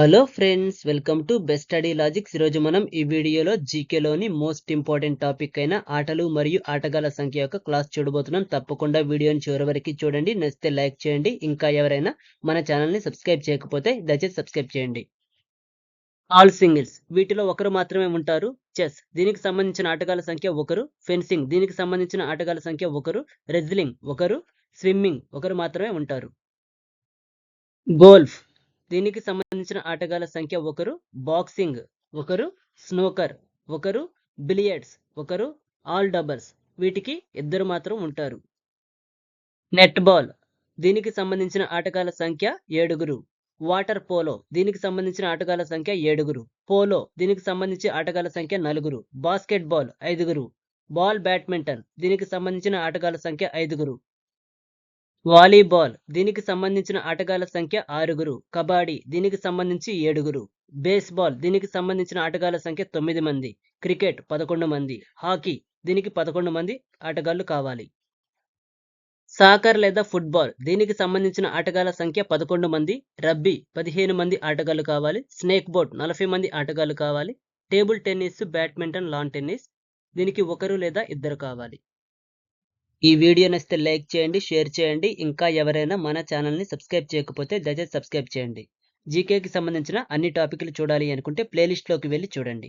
Hello friends welcome to Best Study Logics ఈరోజు మనం ఈ వీడియోలో జీకేలోని మోస్ట్ ఇంపార్టెంట్ టాపిక్ అయిన ఆటలు మరియు ఆటగాళ్ళ సంఖ్య యొక్క క్లాస్ చూడబోతున్నాం. తప్పకుండా వీడియోని చివరి వరకు చూడండి. నచ్చితే లైక్ చేయండి. ఇంకా ఎవరైనా మన ఛానల్ని సబ్స్క్రైబ్ చేయకపోతే దయచేసి సబ్స్క్రైబ్ చేయండి. ఆల్ సింగిల్స్ వీటిలో ఒకరు మాత్రమే ఉంటారు. చెస్ దీనికి సంబంధించిన ఆటగాళ్ళ సంఖ్య ఒకరు. ఫెన్సింగ్ దీనికి సంబంధించిన ఆటగాళ్ళ సంఖ్య ఒకరు. రెజ్లింగ్ ఒకరు. స్విమ్మింగ్ ఒకరు మాత్రమే ఉంటారు. గోల్ఫ్ దీనికి సంబంధించిన ఆటగాళ్ళ సంఖ్య ఒకరు బాక్సింగ్ ఒకరు స్నోకర్ ఒకరు బిలియర్డ్స్ ఒకరు ఆల్ డబల్స్ వీటికి ఇద్దరు మాత్రం ఉంటారు. Netball. దీనికి సంబంధించిన ఆటగాళ్ళ సంఖ్య ఏడుగురు. Water polo. దీనికి సంబంధించిన ఆటగాళ్ళ సంఖ్య ఏడుగురు. పోలో. దీనికి సంబంధించి ఆటగాళ్ళ సంఖ్య నలుగురు. బాస్కెట్ బాల్ ఐదుగురు. Ball badminton. దీనికి సంబంధించిన ఆటగాళ్ళ సంఖ్య ఐదుగురు. వాలీబాల్ దీనికి సంబంధించిన ఆటగాళ్ళ సంఖ్య ఆరుగురు. కబడ్డీ దీనికి సంబంధించి ఏడుగురు. బేస్బాల్ దీనికి సంబంధించిన ఆటగాళ్ళ సంఖ్య తొమ్మిది మంది. క్రికెట్ పదకొండు మంది. హాకీ దీనికి పదకొండు మంది ఆటగాళ్ళు కావాలి. సాకర్ లేదా ఫుట్బాల్ దీనికి సంబంధించిన ఆటగాళ్ళ సంఖ్య పదకొండు మంది. రబ్బీ పదిహేను మంది ఆటగాళ్ళు కావాలి. స్నేక్ బోట్ నలభై మంది ఆటగాళ్ళు కావాలి. Table tennis badminton lawn tennis దీనికి ఒకరు లేదా ఇద్దరు కావాలి. ఈ వీడియో నచ్చితే లైక్ చేయండి షేర్ చేయండి. ఇంకా ఎవరైనా మన ఛానల్ని సబ్స్క్రైబ్ చేయకపోతే దయచేసి సబ్స్క్రైబ్ చేయండి. జీకేకి సంబంధించిన అన్ని టాపిక్లు చూడాలి అనుకుంటే ప్లేలిస్ట్లోకి వెళ్ళి చూడండి.